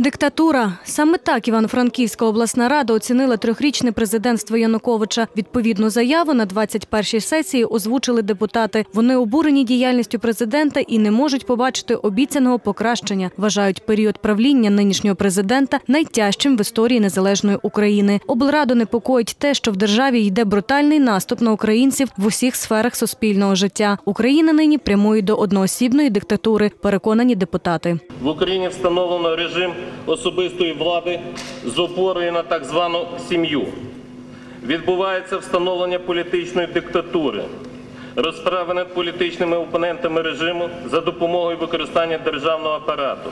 Диктатура саме так Івано-Франківська обласна рада оцінила трьохрічне президентство Януковича. Відповідну заяву на 21-й сесії озвучили депутати. Вони обурені діяльністю президента і не можуть побачити обіцяного покращення. Вважають період правління нинішнього президента найтяжчим в історії незалежної України. Облраду непокоїть те, що в державі йде брутальний наступ на українців в усіх сферах суспільного життя. Україна нині прямує до одноосібної диктатури. Переконані депутати. В Україні встановлено режим особистої влади з опорою на так звану сім'ю. Відбувається встановлення політичної диктатури, розправи над політичними опонентами режиму за допомогою використання державного апарату.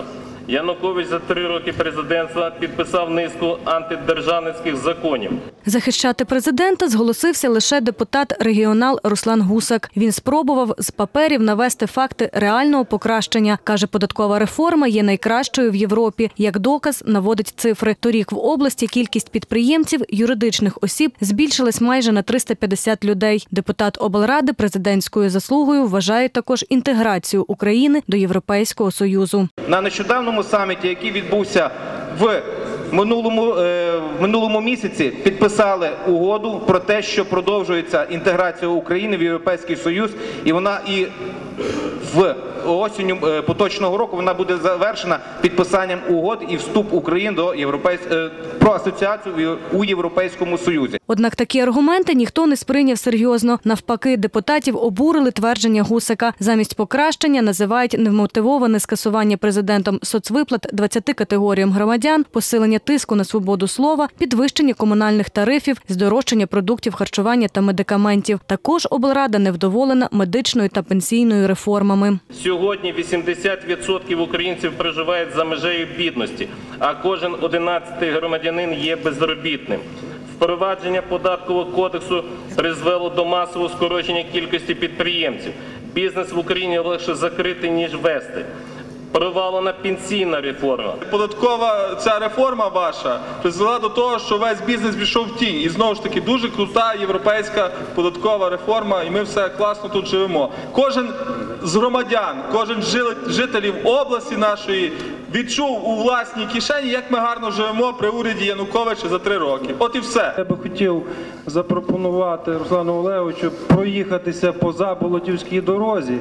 Янукович за три роки президентства підписав низку антидержавницьких законів. Захищати президента зголосився лише депутат-регіонал Руслан Гусак. Він спробував з паперів навести факти реального покращення. Каже, податкова реформа є найкращою в Європі. Як доказ наводить цифри. Торік в області кількість підприємців юридичних осіб збільшилась майже на 350 людей. Депутат облради президентською заслугою вважає також інтеграцію України до Європейського союзу. на нещодавньому саміті, який відбувся в минулому, е, в минулому місяці, підписали угоду про те, що продовжується інтеграція України в Європейський Союз, і вона і в осінню е, поточного року вона буде завершена підписанням угод і вступ України до європейсь... е, про асоціацію у Європейському Союзі. Однак такі аргументи ніхто не сприйняв серйозно. Навпаки, депутатів обурили твердження Гусика. Замість покращення називають невмотивоване скасування президентом соцвиплат 20 категоріям громадян, посилення тиску на свободу слова, підвищення комунальних тарифів, здорожчання продуктів харчування та медикаментів. Також облрада невдоволена медичною та пенсійною реформами. Сьогодні 80% українців проживають за межею бідності, а кожен 11 громадянин є безробітним. Впровадження податкового кодексу призвело до масового скорочення кількості підприємців. Бізнес в Україні легше закрити, ніж вести. Провалена пенсійна реформа. Податкова ця реформа ваша призвела до того, що весь бізнес пішов в тінь. І знову ж таки дуже крута європейська податкова реформа, і ми все класно тут живемо. Кожен з громадян, кожен жителів області нашої відчув у власній кишені, як ми гарно живемо при уряді Януковича за три роки. От і все. Я би хотів запропонувати Руслану Олеговичу проїхатися по Заболотівській дорозі,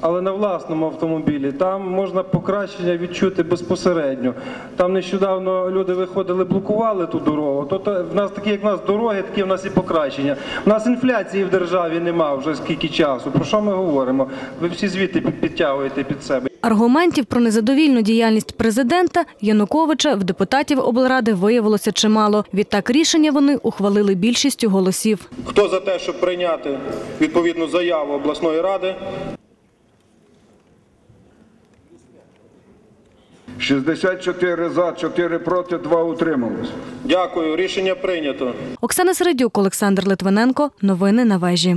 але на власному автомобілі. Там можна покращення відчути безпосередньо. Там нещодавно люди виходили, блокували ту дорогу. То та- в нас такі, як в нас дороги, такі в нас і покращення. У нас інфляції в державі нема вже скільки часу. Про що ми говоримо? Ви всі звідти під- підтягуєте під себе. Аргументів про незадовільну діяльність президента Януковича в депутатів облради виявилося чимало. Відтак рішення вони ухвалили більшістю голосів. Хто за те, щоб прийняти відповідну заяву обласної ради? 64 за, 4 проти, 2 утрималось. Дякую. Рішення прийнято. Оксана Середюк, Олександр Литвиненко. Новини на вежі.